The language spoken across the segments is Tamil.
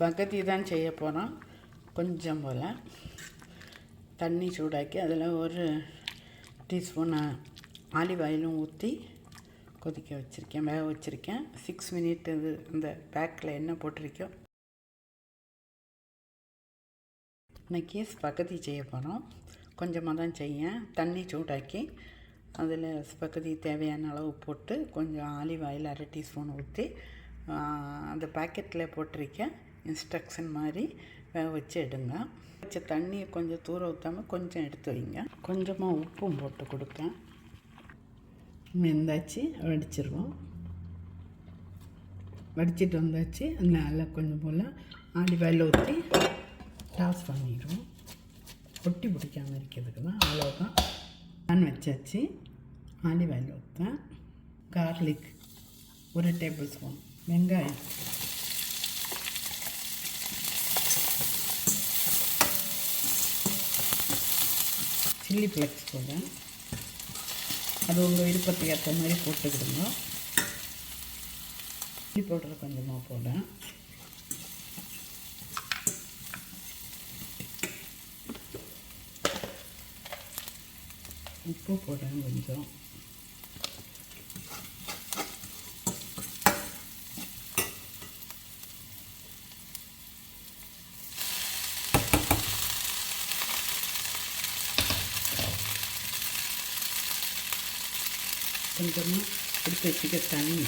பகுதி தான் செய்ய போகிறோம் கொஞ்சம் போல். தண்ணி சூடாக்கி அதில் ஒரு டீஸ்பூன் ஆலிவ் ஆயிலும் ஊற்றி கொதிக்க வச்சுருக்கேன் வேக வச்சுருக்கேன். சிக்ஸ் மினிட் இது இந்த பேக்கில் என்ன போட்டிருக்கோம் இன்றைக்கி ஸ்பகதி செய்ய போகிறோம் கொஞ்சமாக தான் செய்யேன். தண்ணி சூடாக்கி அதில் ஸ்பகதி தேவையான அளவு போட்டு கொஞ்சம் ஆலிவ் ஆயில் அரை டீஸ்பூன் ஊற்றி அந்த பாக்கெட்டில் போட்டிருக்கேன். இன்ஸ்ட்ரக்ஷன் மாதிரி வேக வச்சு எடுங்க. வச்ச தண்ணியை கொஞ்சம் தூர ஊற்றாமல் கொஞ்சம் எடுத்து வைங்க. கொஞ்சமாக உப்பும் போட்டு கொடுப்பேன். வெந்தாச்சு வடிச்சிருவோம். வடிச்சிட்டு வந்தாச்சு அதில் நல்லா கொஞ்சம் போல் ஆடி ஆயில் ஊற்றி டாஸ் பண்ணிடுவோம். ஒட்டி பிடிக்காமல் இருக்கிறதுக்கு தான் அவ்வளோதான் நான் வச்சாச்சு ஆலிவ் ஆயில் ஊற்றேன் கார்லிக் ஒரு டேபிள் ஸ்பூன் வெங்காயம். சில்லி ஃப்ளெக்ஸ் போடுறேன். அது உங்கள் விருப்பத்துக்கு ஏற்ற மாதிரி போட்டுக்கிடுங்க சில்லி பவுடர் கொஞ்சமாக போடுறேன். உப்பு போடுறேன் கொஞ்சம். கொஞ்சமாக எடுத்து வச்சுக்க தண்ணி.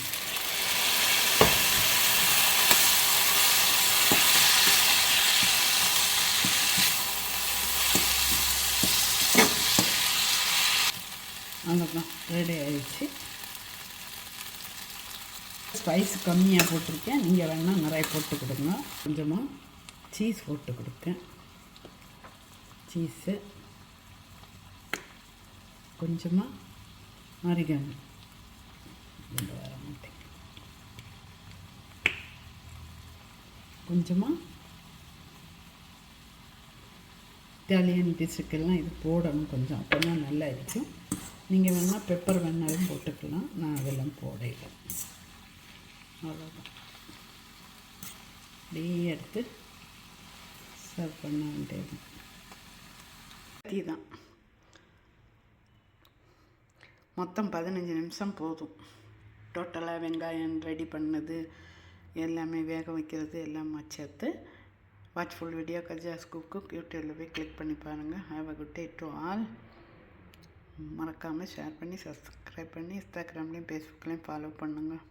அவ்வளோதான் ரெடி ஆகிடுச்சு ஸ்பைஸ் கம்மியாக போட்டிருக்கேன். நீங்கள் வேணால் நிறைய போட்டு கொடுங்க. கொஞ்சமாக சீஸ் போட்டு கொடுத்தேன். சீஸு கொஞ்சமாக அரிகன் கொண்டு வர மாட்டேன் கொஞ்சமாக இட்டாலியன் டிஷ்ஷுக்கெல்லாம் இது போடணும் கொஞ்சம். அப்போ தான் நல்லா இருக்கும் நீங்கள் வேணால் பெப்பர் வேணாலும் போட்டுக்கலாம். நான் அதெல்லாம் போடல. அவ்வளோதான் அப்படியே எடுத்து சர்வ் பண்ண வேண்டியது தான். மொத்தம் பதினஞ்சு நிமிஷம் போதும். டோட்டலாக வெங்காயம் ரெடி பண்ணது எல்லாமே வேக வைக்கிறது எல்லாம் சேர்த்து வாட்ச்ஃபுல் வீடியோ கஜாஸ் குக்கு யூடியூப்பில் போய் கிளிக் பண்ணி பாருங்கள் have a good day to all மறக்காமல் ஷேர் பண்ணி சப்ஸ்கிரைப் பண்ணி இன்ஸ்டாகிராம்லேயும் ஃபேஸ்புக்லேயும் ஃபாலோ பண்ணுங்கள்